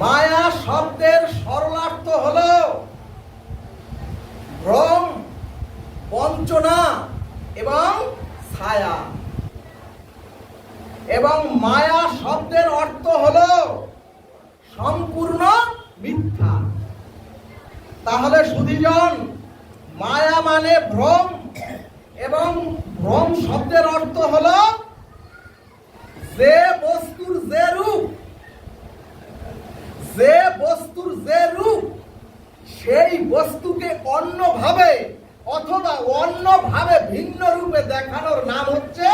মায়া শব্দের সরলার্থ হল ভ্রম বঞ্চনা এবং ছায়া। এবং মায়া শব্দের অর্থ হল সম্পূর্ণ মিথ্যা। তাহলে সুধীজন, মায়া মানে ভ্রম এবং ভ্রম শব্দের অর্থ হল যে বস্তুর যে রূপ যে বস্তুর যে রূপ, সেই বস্তুকে অন্যভাবে অথবা অন্যভাবে ভিন্ন রূপে দেখানোর নাম হচ্ছে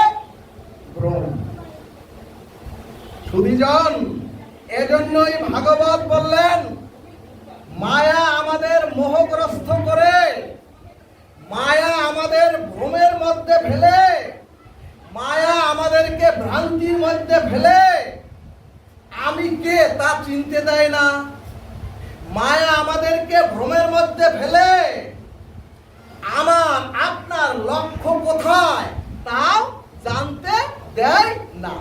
এজন্যই ভাগবত বললেন, মায়া আমাদের মোহগ্রস্ত করে মায়া আমাদের ভ্রমের মধ্যে ফেলে মায়া আমাদেরকে ভ্রান্তির মধ্যে ফেলে আমি কে তা চিনতে দেয় না। মায়া আমাদেরকে ভ্রমের মধ্যে ফেলে। আমার আপনার লক্ষ্য কোথায় তাও জানতে দেয় না।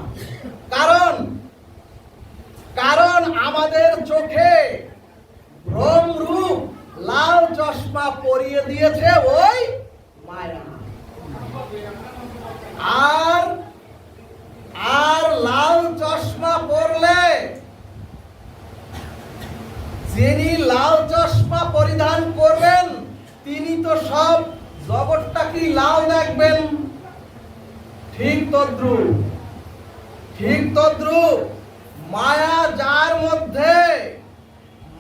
কারণ কারণ আমাদের চোখে ভ্রম রূপ লাল চশমা পরিয়ে দিয়েছে ওই মায়া। আর আর লাল চশমা পরলে যিনি লাল চশমা পরিধান করবেন, তিনি তো সব জগৎটাকে লাল দেখবেন। ঠিক তদ্রুপ ঠিক তদ্রুপ। মায়া যার মধ্যে,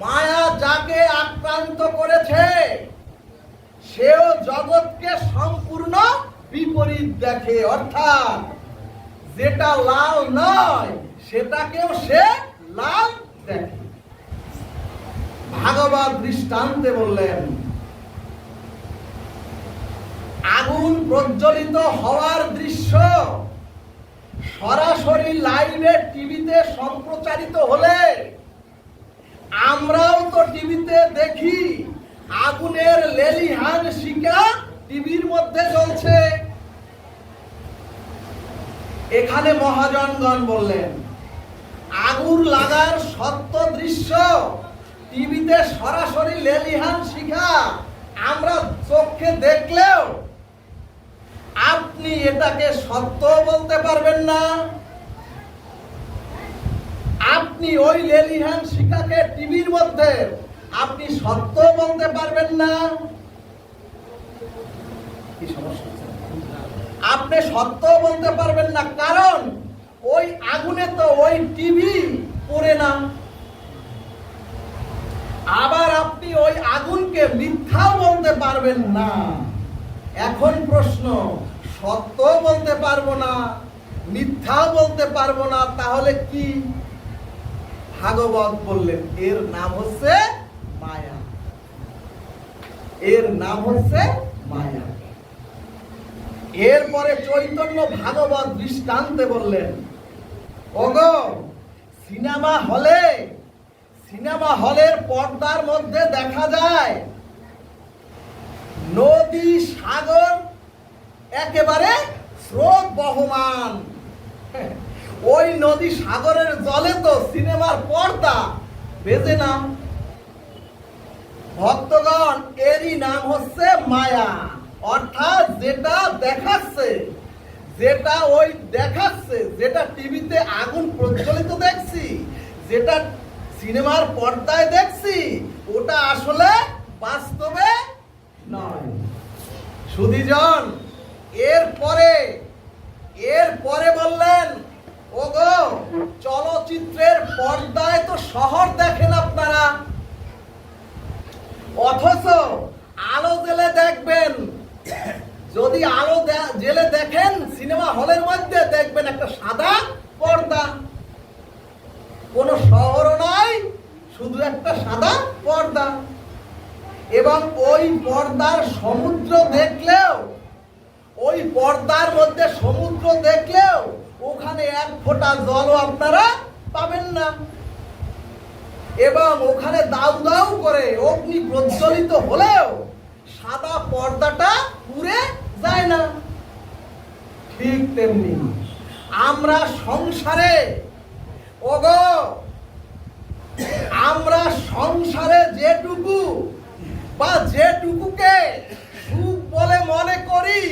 মায়া যাকে আক্রান্ত করেছে, সেও জগৎকে সম্পূর্ণ বিপরীত দেখে। অর্থাৎ যেটা লাল নয়, সেটাকেও সে লাল দেখে। ভাগবত দৃষ্টান্তে বললেন, আগুন প্রজ্বলিত হওয়ার দৃশ্য সরাসরি লাইভে টিভিতে সম্প্রচারিত হলে আমরাও তো টিভিতে দেখি আগুনের লেলিহান শিকা টিভির মধ্যে চলছে এখানে মহাজনগণ বললেন, আগুন লাগার সত্য দৃশ্য টিভিতে সরাসরি লেলিহান শিখা আমরা চোখে দেখলেও আপনি এটাকে সত্য বলতে পারবেন না। আপনি ওই লেলিহান শিখাকে টিভির মধ্যে আপনি সত্য বলতে পারবেন না। আপনি সত্য বলতে পারবেন না, কারণ ওই আগুনে তো ওই টিভি পড়ে না। আবার আপনি ওই আগুনকে মিথ্যাও বলতে পারবেন না। এখন প্রশ্ন সত্য বলতে পারব না, মিথ্যাও বলতে পারব না, তাহলে কি? ভাগবত বললেন, এর নাম হচ্ছে মায়া। এর নাম হচ্ছে মায়া। এরপরে চৈতন্য ভাগবত দৃষ্টান্তে বললেন, ওগো, সিনেমা হলে সিনেমা হলের পর্দার মধ্যে দেখা যায়, নদী, সাগর, একেবারে স্রোত বহমান। ওই নদী সাগরের জলে তো সিনেমার পর্দা, বেজে না। ভক্তগণ, এরই নাম হচ্ছে মায়া। অর্থাৎ যেটা দেখাচ্ছে, যেটা ওই দেখাচ্ছে, যেটা টিভিতে আগুন প্রজ্বলিত দেখছি, যেটা সিনেমার পর্দায় দেখছি, ওটা আসলে বাস্তবে নয়। সুধীজন, এরপরে এরপরে বললেন, ওগো, চলচ্চিত্রের পর্দায় তো শহর দেখেন আপনারা। অথচ আলো জেলে দেখবেন। যদি আলো জেলে দেখেন, সিনেমা হলের মধ্যে দেখবেন একটা সাদা পর্দা। কোনো শহরও নাই, শুধু একটা সাদা পর্দা। এবং ওই পর্দার সমুদ্র দেখলেও, ওই পর্দার মধ্যে সমুদ্র দেখলেও ওখানে এক ফোঁটা জলও আপনারা পাবেন না। এবং ওখানে দাউ দাউ করে অগ্নি প্রজ্বলিত হলেও সাদা পর্দাটা পুড়ে যায় না। ঠিক তেমনি আমরা সংসারে ওগো সংসারে যেটুকু বা যেটুকুকে সুখ বলে মনে করি,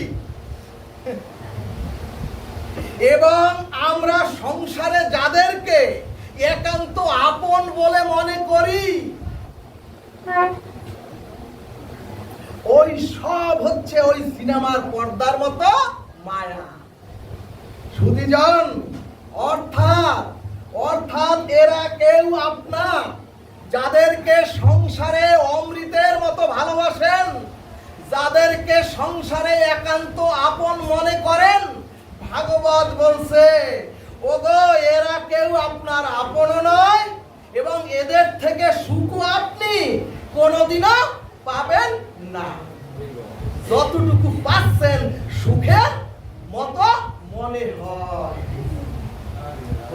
এবং আমরা সংসারে যাদেরকে একান্ত আপন বলে মনে করি, ওই সব হচ্ছে ওই সিনেমার পর্দার মতো মায়া। সুদীজন অর্থাৎ অর্থাৎ এরা কেউ আপনার, যাদেরকে সংসারে অমৃতের মতো ভালোবাসেন, যাদেরকে সংসারে একান্ত আপন মনে করেন, ভাগবত বলছে, ওগো, এরা কেউ আপনার আপন নয় এবং এদের থেকে সুখও আপনি কোনোদিনও পাবেন না। যতটুকু পাচ্ছেন সুখের মতো মনে হয়।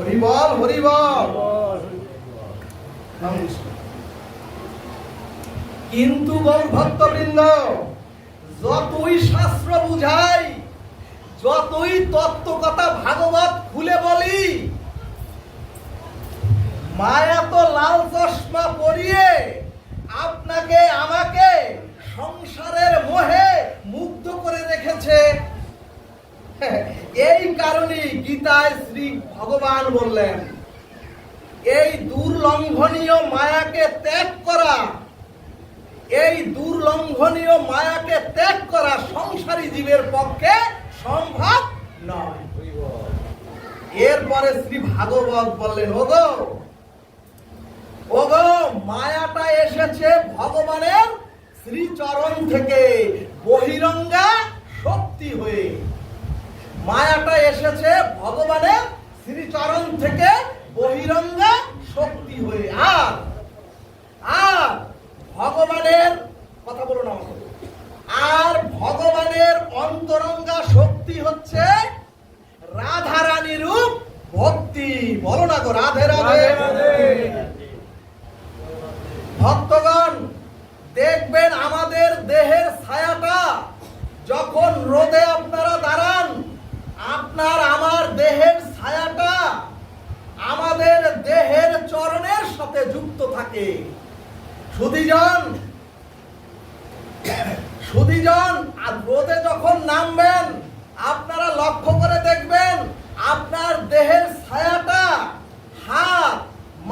হরিবল হরিবল। কিন্তু গৌ ভক্তবৃন্দ যতই শাস্ত্র বুঝাই, যতই তত্ত্ব কথা ভাগবত খুলে বলি, মায়া তো লাল চশমা পরিয়ে আপনাকে, আমাকে সংসারের মোহে মুগ্ধ করে রেখেছে এই কারণেই গীতায় শ্রী ভগবান বললেন, এই দুর্লঙ্ঘনীয় মায়াকে ত্যাগ করা, এই দুর্লঙ্ঘনীয় মায়াকে ত্যাগ করা সংসারী জীবের পক্ষে সম্ভব নয়। এরপরে শ্রী ভাগবত বললেন, ওগো ওগো, মায়াটা এসেছে ভগবানের শ্রীচরণ থেকে বহিরঙ্গা শক্তি হয়ে। মায়াটা এসেছে ভগবানের শ্রীচরণ থেকে বহিরঙ্গা শক্তি হয়ে। আর আর ভগবানের কথা বলুন আমাকে। আর ভগবানের অন্তরঙ্গা শক্তি হচ্ছে রাধারানী রূপ ভক্তি। বলো না গো রাধে রাধে। ভক্তগণ দেখবেন আমাদের দেহের ছায়াটা যখন রোদে আপনারা আপনার আমার দেহের ছায়াটা আমাদের দেহের চরণের সাথে যুক্ত থাকে। সুদীজন সুদীজন রোদে যখন নামবেন, আপনারা লক্ষ্য করে দেখবেন, আপনার দেহের ছায়াটা হাত,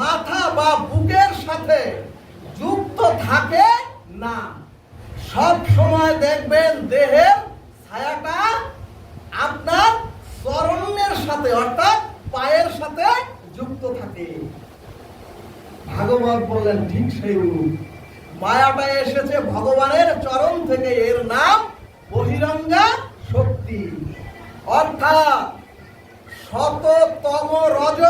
মাথা বা বুকের সাথে যুক্ত থাকে না। সব সময় দেখবেন দেহের ছায়াটা সাথে, অর্থাৎ পায়ের সাথে যুক্ত থাকে। ভাগবত বললেন, ঠিক সেই রূপ। মায়াটা এসেছে ভগবানের চরণ থেকে, এর নাম বহিরঙ্গা শক্তি। অর্থাৎ শততম রজ,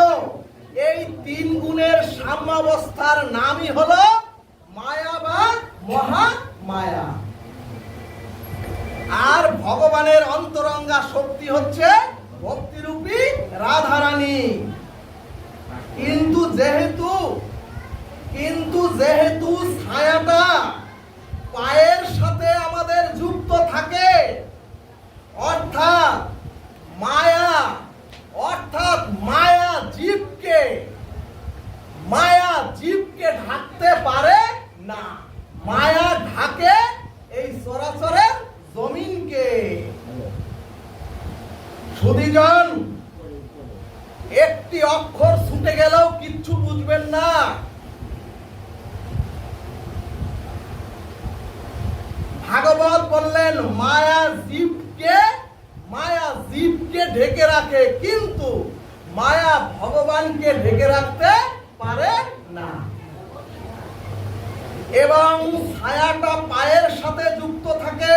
এই তিন গুণের সাম্যাবস্থার নামই হলো মায়া বা মহা মায়া আর ভগবানের অন্তরঙ্গা শক্তি হচ্ছে ভক্তিরূপী রাধারানী। কিন্তু যেহেতু কিন্তু যেহেতু ছায়াটা পায়ের সাথে আমাদের যুক্ত থাকে অর্থাৎ মায়া অর্থাৎ মায়া জীবকে মায়া জীবকে ঢাকতে পারে না মায়া ঢাকে এই চরাচরের জমিনকে সুদীজন একটি অক্ষর ছুটে গেলেও কিচ্ছু বুঝবেন না ভাগবত বললেন মায়া জীবকে মায়া জীবকে ঢেকে রাখে কিন্তু মায়া ভগবানকে ঢেকে রাখতে পারে না এবং ছায়াটা পায়ের সাথে যুক্ত থাকে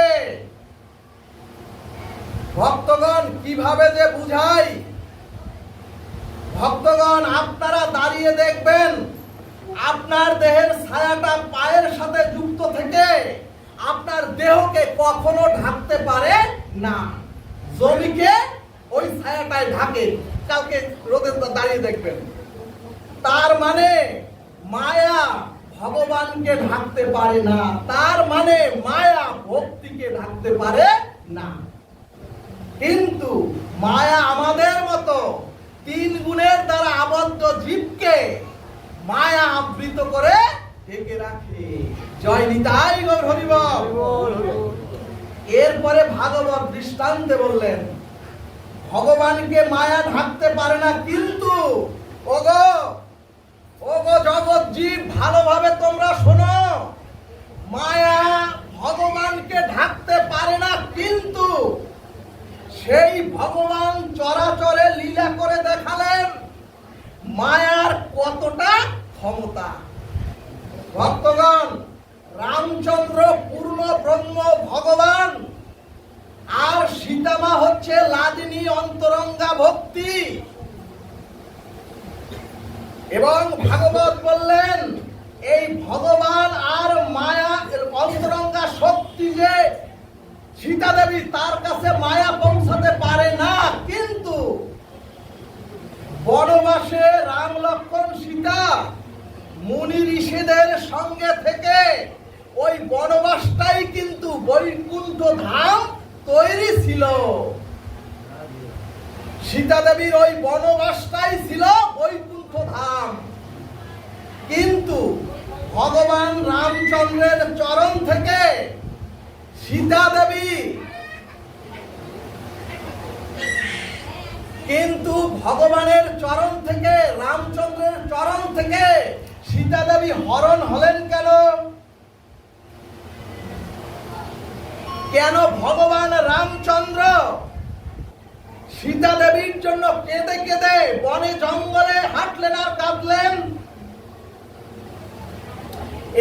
ভক্তগণ কীভাবে যে বুঝাই ভক্তগণ আপনারা দাঁড়িয়ে দেখবেন, আপনার দেহের ছায়াটা পায়ের সাথে যুক্ত থেকে আপনার দেহকে কখনো ঢাকতে পারে না। জমিকে ওই ছায়াটায় ঢাকে। কালকে রোদে দাঁড়িয়ে দেখবেন। তার মানে মায়া ভগবানকে ঢাকতে পারে না। তার মানে মায়া ভক্তিকে ঢাকতে পারে না। কিন্তু মায়া আমাদের মতো তিন গুণের দ্বারা আবদ্ধ জীবকে মায়া আবৃত করে ঢেকে রাখে। জয় নিতাই গৌর হরিব এরপরে ভাগবত দৃষ্টান্তে বললেন, ভগবানকে মায়া ঢাকতে পারে না কিন্তু, ওগো ওগো জগৎ জীব ভালোভাবে তোমরা শোনো মায়া ভগবানকে ঢাকতে পারে না কিন্তু সেই ভগবান চরাচরে লীলা করে দেখালেন মায়ার কতটা ক্ষমতা। ভক্তগণ, রামচন্দ্র পূর্ণ ব্রহ্ম ভগবান, আর সীতামা হচ্ছে লাদিনী অন্তরঙ্গা ভক্তি। এবং ভাগবত বললেন, এই ভগবান আর মায়া অন্তরঙ্গা শক্তি যে সীতা দেবী তার কাছে মায়া পৌঁছাতে পারে না, কিন্তু বনবাসে রাম লক্ষ্মণ সীতা মুনি ঋষিদের সঙ্গে থেকে ওই বনবাসটাই কিন্তু বৈকুণ্ঠ ধাম তৈরি ছিল। সীতা দেবীর ওই বনবাসটাই ছিল বৈকুণ্ঠ ধাম। কিন্তু ভগবান রামচন্দ্রের চরণ থেকে সীতা দেবী কিন্তু ভগবানের চরণ থেকে, রামচন্দ্রের চরণ থেকে সীতা দেবী হরণ হলেন কেন? কেন ভগবান রামচন্দ্র সীতা দেবীর জন্য কেঁদে কেঁদে বনে জঙ্গলে হাঁটলেন আর কাঁদলেন?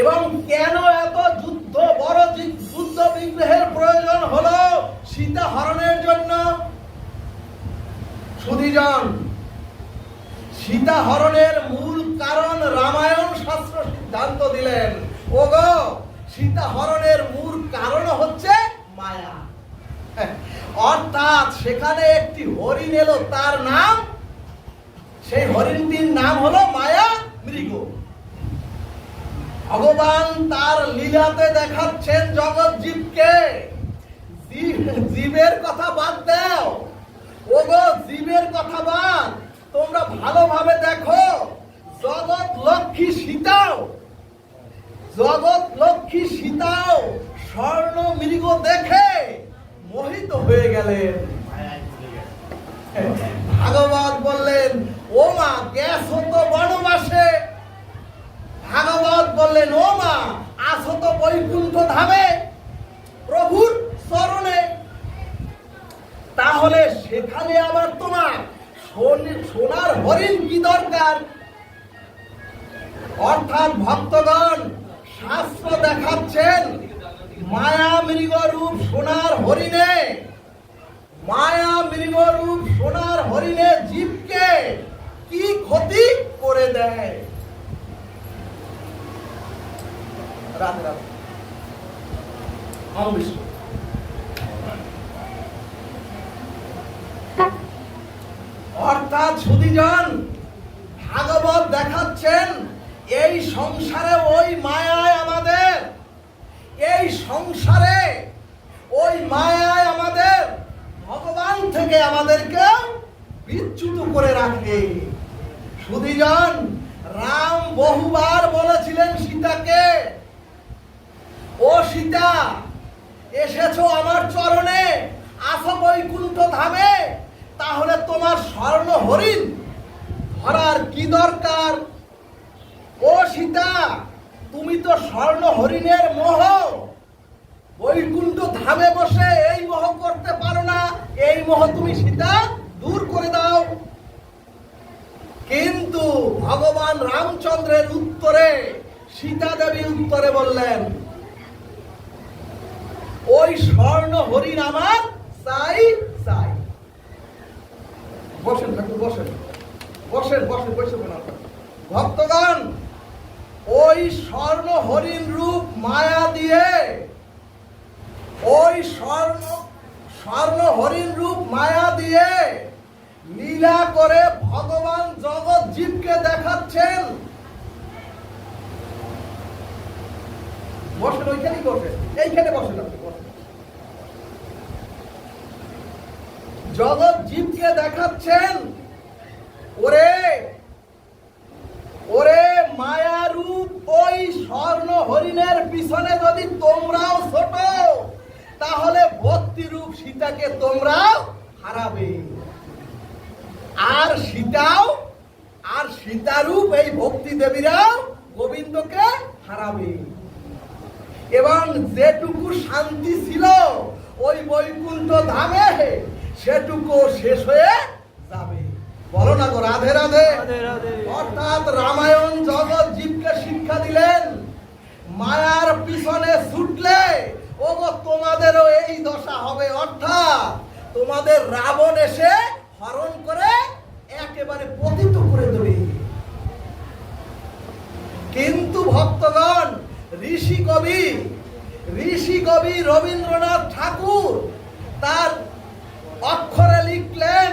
এবং কেন এত যুদ্ধ, বড় যুদ্ধ বিগ্রহের প্রয়োজন হলো সীতা হরণের জন্য? সুধীজন, সীতা হরণের মূল কারণ রামায়ণ শাস্ত্র সিদ্ধান্ত দিলেন। ওগো সীতা হরণের মূল কারণ হচ্ছে মায়া। অর্থাৎ সেখানে একটি হরিণ এলো, তার নাম, সেই হরিণটির নাম হলো মায়া মৃগ। ভগবান তার লীলাতে দেখাচ্ছেন জগৎ জীবকে। জীব- জীবের কথা বাদ দাও। ওগো, জীবের কথা বাদ, তোমরা ভালোভাবে দেখো। জগৎ লক্ষ্মী সীতাও, জগৎ লক্ষ্মী সীতাও স্বর্ণ মৃগ দেখে মোহিত হয়ে গেলেন। ভাগবত বললেন, ও মা গ্যাস হতো বনবাসে। ভাগবত বললেন, ও মা আসো তো বৈকুণ্ঠ ধামে, প্রভুর চরণে। তাহলে সেখানে আবার তোমার সোনার হরিণ কি দরকার? অর্থাৎ ভক্তগণ শাস্ত্র দেখাচ্ছেন মায়া মৃগ রূপ সোনার হরিণে। মায়া মৃগ রূপ সোনার হরিণে জীবকে কি ক্ষতি করে দেয়? রাধে রাধে। হরে কৃষ্ণ। অর্থাৎ সুদীজন ভাগবত দেখাচ্ছেন এই সংসারে ওই মায়ায় আমাদের। এই সংসারে ওই মায়ায় আমাদের। ভগবান থেকে আমাদেরকে বিচ্যুত করে রাখে। সুদীজন রাম বহুবার বলেছিলেন সীতাকে, ও সীতা, এসেছ আমার চরণে, আসো বৈকুণ্ঠ ধামে, তাহলে তোমার স্বর্ণ হরিণ ধরার কি দরকার? ও সীতা, তুমি তো স্বর্ণ হরিণের মোহ। বৈকুণ্ঠ ধামে বসে এই মোহ করতে পারো না। এই মোহ তুমি সীতা, দূর করে দাও। কিন্তু ভগবান রামচন্দ্রের উত্তরে সীতা দেবী উত্তরে বললেন, ওই স্বর্ণ হরিণ আমার চাই চাই বসেন ঠাকুর, বসেন। বসেন বসেন, বসে ভক্তগণ ওই স্বর্ণ হরিণ রূপ মায়া দিয়ে। ওই স্বর্ণ স্বর্ণ হরিণ রূপ মায়া দিয়ে লীলা করে ভগবান জগৎ জীবকে দেখাচ্ছেন। বসেন, ওইখানেই বসেন, এইখানে বসেন আপনি জগৎ জীবকে দেখাচ্ছেন। ওরে ওরে হরিণের পিছনে যদি তোমরাও ছোট তাহলে ভক্তিরূপ সীতাকে তোমরাও হারাবে। আর সীতাও আর সীতারূপ এই ভক্তি দেবীরাও গোবিন্দকে হারাবে। এবং যেটুকু শান্তি ছিল ওই বৈকুণ্ঠ ধামে সেটুকু শেষ হয়ে যাবে। বলো না গো রাধে রাধে। অর্থাৎ রামায়ণ জগৎ জীবকে শিক্ষা দিলেন। মায়ার পিছনে ছুটলে ও তোমাদেরও এই দশা হবে। অর্থাৎ তোমাদের রাবণ এসে হরণ করে একেবারে পতিত করে দেবে। কিন্তু ভক্তগণ, ঋষি কবি ঋষি কবি রবীন্দ্রনাথ ঠাকুর তার অক্ষরে লিখলেন,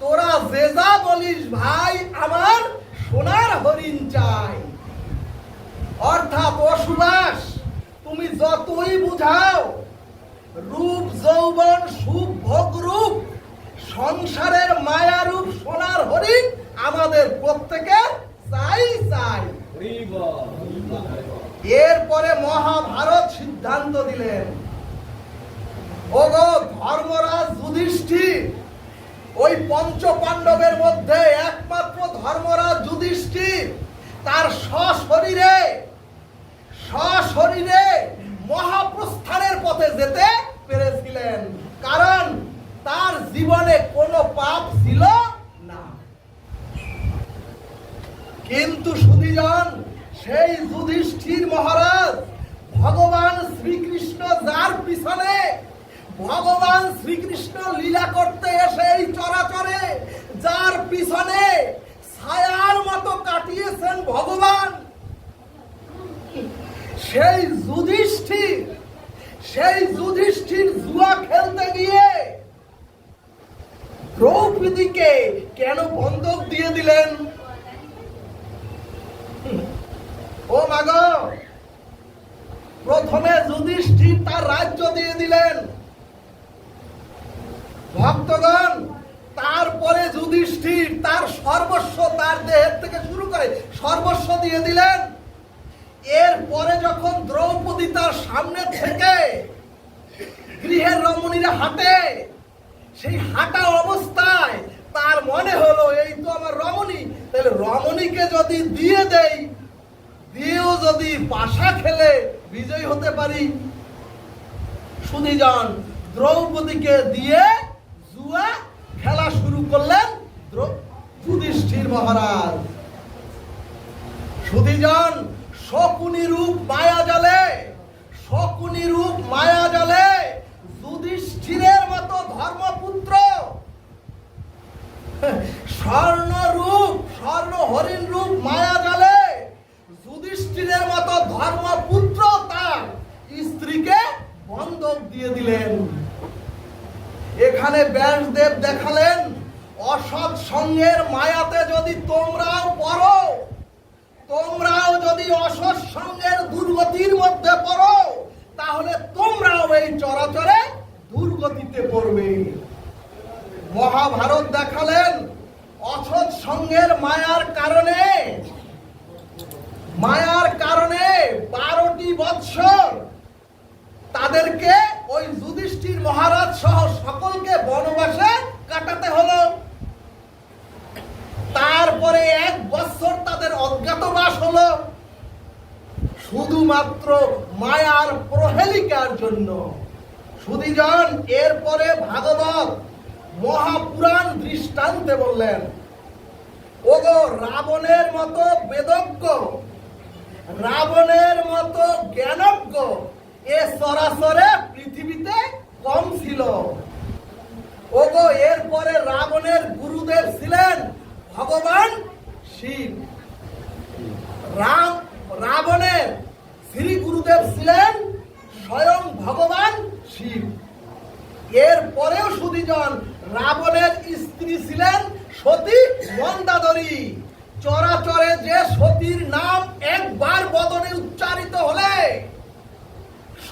তোরা যে যা বলিস ভাই, আমার সোনার হরিণ চাই। অর্থাৎ অসুবাস তুমি যতই বুঝাও, রূপ যৌবন, সুখ ভোগ রূপ, সংসারের মায়া রূপ, সোনার হরিণ আমাদের প্রত্যেকে চাই চাই। এরপরে মহাভারত সিদ্ধান্ত দিলেন। ওগো ধর্মরাজ যুধিষ্ঠির, ওই পঞ্চ পাণ্ডবের মধ্যে একমাত্র ধর্মরাজ যুধিষ্ঠির, তার সশরীরে সশরীরে মহাপ্রস্থানের পথে যেতে পেরেছিলেন। কারণ তার জীবনে কোনো পাপ ছিল না। কিন্তু সুধীজন সেই যুধিষ্ঠির মহারাজ, ভগবান শ্রীকৃষ্ণ যার পিছনে, ভগবান শ্রীকৃষ্ণ লীলা করতে এসে এই চরাচরে, যার পিছনে ছায়ার মতো কাটিয়েছেন ভগবান সেই যুধিষ্ঠির সেই যুধিষ্ঠির জুয়া খেলতে গিয়ে দ্রৌপদীকে কেন বন্ধক দিয়ে দিলেন? ও মাগ, প্রথমে যুধিষ্ঠির তার রাজ্য দিয়ে দিলেন। ভক্তগণ, তারপরে যুধিষ্ঠির তার সর্বস্ব তার দেহের থেকে শুরু করে সর্বস্ব দিয়ে দিলেন। এরপরে যখন দ্রৌপদী তার সামনে থেকে গৃহের রমণীরা হাঁটে, সেই হাঁটা অবস্থায় তার মনে হলো, এই তো আমার রমণী। তাহলে রমণীকে যদি দিয়ে দেই, দিয়েও যদি পাশা খেলে বিজয়ী হতে পারি। সুধীজন দ্রৌপদীকে দিয়ে জুয়া খেলা শুরু করলেন যুধিষ্ঠির মহারাজ। সুধীজন শকুনি রূপ মায়া জালে, শকুনি রূপ মায়া জালে, যুধিষ্ঠিরের মতো ধর্মপুত্র। স্বর্ণ রূপ, স্বর্ণ হরিণ রূপ মায়া জালে, যুধিষ্ঠিরের মতো ধর্মপুত্র তার স্ত্রীকে বন্ধক দিয়ে দিলেন। এখানে ব্যাসদেব দেখালেন, অসৎ সঙ্গের মায়াতে যদি তোমরাও পড়ো তোমরাও যদি অসৎ সঙ্গের দুর্গতির মধ্যে পড়ো, তাহলে তোমরাও এই চরাচরে দুর্গতিতে পড়বে। মহাভারত দেখালেন অসৎ সঙ্গের মায়ার কারণে। মায়ার কারণে বারোটি বৎসর তাদেরকে ওই যুধিষ্ঠির মহারাজ সহ সকলকে বনবাসে কাটাতে হলো। তারপরে অজ্ঞাতবাস হলো শুধুমাত্র মায়ার প্রহেলিকার জন্য। সুদীজন এরপরে ভাগবত মহাপুরাণ দৃষ্টান্তে বললেন, ওগো রাবণের মতো বেদজ্ঞ, রাবণের মতো জ্ঞানজ্ঞ, এ সরাসরে পৃথিবীতে কম ছিল। ওগো এরপরে রাবণের গুরুদেব ছিলেন ভগবান শিব। রাম রাবণের শ্রী গুরুদেব ছিলেন স্বয়ং ভগবান শিব। এর পরেও সুদীজন রাবণের স্ত্রী ছিলেন সতী মন্দাদরী। চরাচরে যে সতীর নাম একবার বদনে উচ্চারিত হলে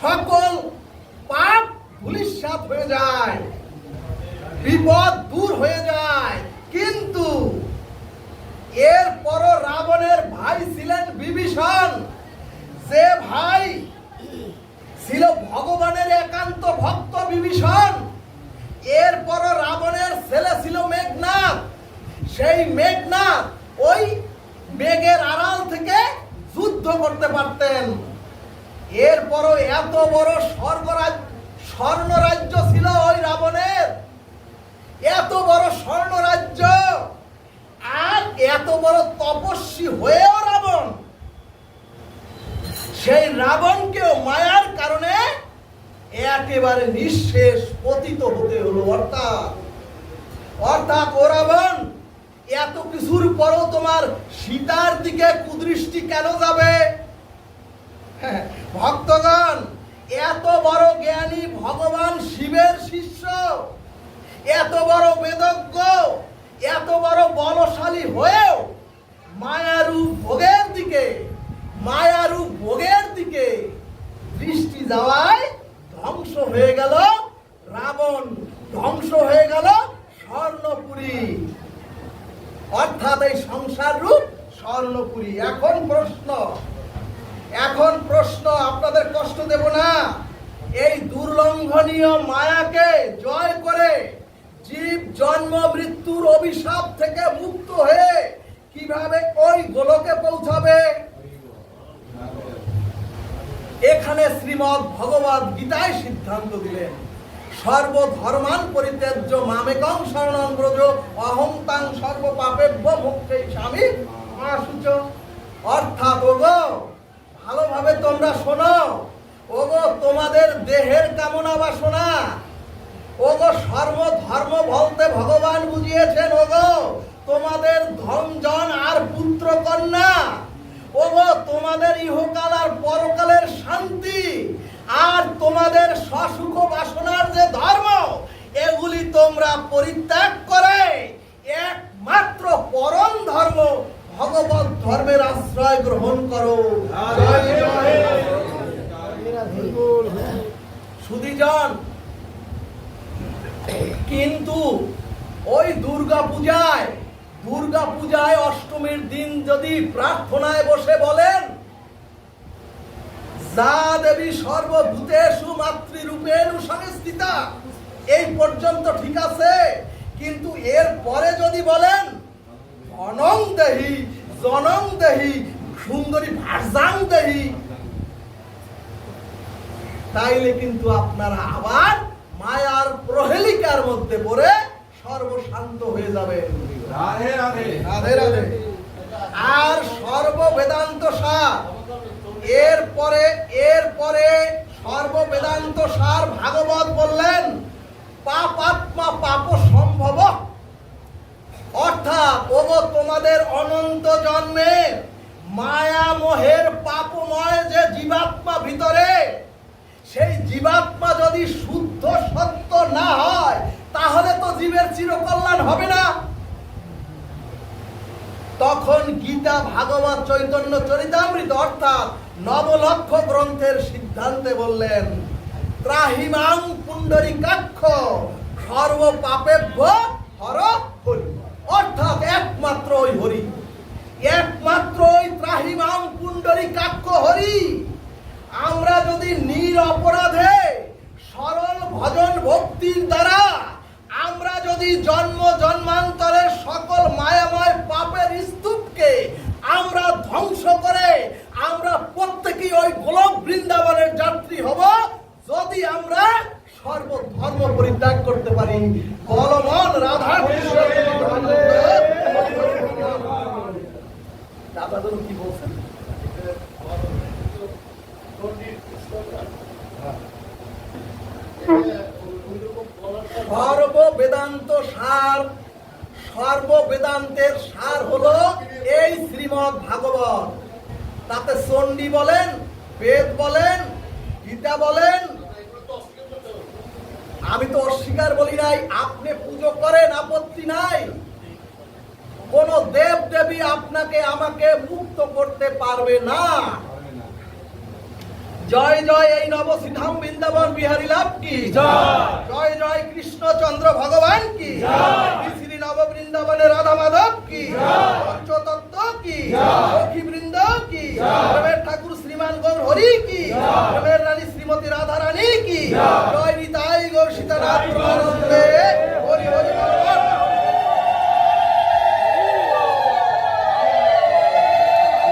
সকল পাপ ধুলিস্বাত হয়ে যায়, বিপদ দূর হয়ে যায়। এরপরও রাবণের ভাই ছিলেন বিভীষণ। যে ভাই ছিল ভগবানের একান্ত ভক্ত বিভীষণ। এরপরও রাবণের ছেলে ছিল মেঘনাথ সেই মেঘনাথ ওই মেঘের আড়াল থেকে যুদ্ধ করতে পারতেন। এরপরও এত বড় স্বর্গরাজ স্বর্ণরাজ্য ছিল ওই রাবণের। এত বড় স্বর্ণরাজ্য আর এত বড় তপস্বী হয়েও রাবণ। সেই রাবণকেও মায়ার কারণে একেবারে নিঃশেষ পতিত হতে হলো অর্থাৎ অর্থাৎ ও রাবণ, এত কিছুর পরও তোমার সীতার দিকে কুদৃষ্টি কেন যাবে? ভক্তগণ, এত বড় জ্ঞানী ভগবান শিবের শিষ্য, এত বড় বেদজ্ঞ এত বড় বলশালী হয়েও মায়ারূপ ভোগের দিকে মায়ারূপ ভোগের দিকে দৃষ্টি যাওয়ায় ধ্বংস হয়ে গেল, রাবণ ধ্বংস হয়ে গেল স্বর্ণপুরী। অর্থাৎ এই সংসার রূপ স্বর্ণপুরী। এখন প্রশ্ন এখন প্রশ্ন, আপনাদের কষ্ট দেব না। এই দুর্লঙ্ঘনীয় মায়াকে জয় করে জীব জন্ম মৃত্যুর অভিশাপ থেকে মুক্ত হয়ে কীভাবে ওই গোলকে পৌঁছাবে? এখানে শ্রীমদ ভগবত গীতায় সিদ্ধান্ত দিলেন, সর্বধর্মান পরিত্যাজ্য মামেকং শরণং ব্রজ অহং তাং স্বামী আসুচ অর্থাৎ, ওগো, ভালোভাবে তোমরা শোনো, ওগো, তোমাদের দেহের কামনা বাসনা ওগো সর্ব ধর্ম বলতে ভগবান বুঝিয়েছেন ওগো তোমাদের ধন জন আর পুত্র কন্যা ওগো তোমাদের ইহকাল আর পরকালের শান্তি আর তোমাদের সসুখ বাসনার যে ধর্ম এগুলি তোমরা পরিত্যাগ করে একমাত্র পরম ধর্ম ভগবত ধর্মের আশ্রয় গ্রহণ করো। সুদীজন কিন্তু ওই দুর্গা পূজায় দুর্গা পূজায় অষ্টমীর দিন যদি প্রার্থনায় বসে বলেন, যা দেবী সর্বভূতেষু মাতৃরূপেণ সংস্থিতা, এই পর্যন্ত ঠিক আছে, কিন্তু এর পরে যদি বলেন অনং দেহি, জনং দেহি, সুন্দরী ভাষাং দেহি, তাইলে কিন্তু আপনারা আবার মায়ার প্রহেলিকার মধ্যে পড়ে সর্বশান্ত হয়ে যাবেন রাধে আর সর্ব বেদান্ত সার এরপরে এরপরে সর্ব বেদান্ত সার ভাগবত বললেন পাপাত্মা পাপ সম্ভব। অর্থাৎ ওগো তোমাদের অনন্ত জন্মে মায়া মোহের পাপময় যে জীবাত্মা ভিতরে সেই জীবাত্মা যদি শুদ্ধ, সত্য না হয়, তাহলে তো জীবের চিরকল্যাণ হবে না। তখন গীতা ভাগবত চৈতন্য চরিতামৃত অর্থাৎ নবলক্ষ গ্রন্থের সিদ্ধান্তে বললেন, ত্রাহিমাং পুণ্ডরিকাক্ষ সর্ব পাপেভ্য হর হরি অর্থাৎ একমাত্র ওই হরি একমাত্র ওই ত্রাহিমাং পুণ্ডরিকাক্ষ হরি আমরা যদি নির অপরাধে সরল ভজন ভক্তির দ্বারা আমরা যদি জন্ম জন্মান্তরের সকল মায়াময় পাপের স্তূপকে আমরা ধ্বংস করে আমরা প্রত্যেকেই ওই গোলক বৃন্দাবনের যাত্রী হব যদি আমরা সর্বধর্ম পরিত্যাগ করতে পারি বলমন রাধা কৃষ্ণ দাদা কি বলছেন সর্ব বেদান্ত সার সর্ব বেদান্তের সার হলো এই শ্রীমদ ভাগবত। তাতে চণ্ডী বলেন বেদ বলেন গীতা বলেন। আমি তো অস্বীকার বলি নাই আপনি পুজো করেন আপত্তি নাই। কোন দেব দেবী আপনাকে আমাকে মুক্ত করতে পারবে না। জয় জয় এই নবসিধাম বৃন্দাবন বিহারী লাভ কি? জয়। জয় জয় কৃষ্ণচন্দ্র ভগবান কি? শ্রী নববৃন্দাবনে রাধা মাধব কি? পঞ্চতত্ত্ব কি? লক্ষ্মী বৃন্দ কি? রামের ঠাকুর শ্রীমান গৌর হরি কি? রামের রানী শ্রীমতী রাধা রানী কি? জয় নিতাই গৌর সীতারাম হরি হরি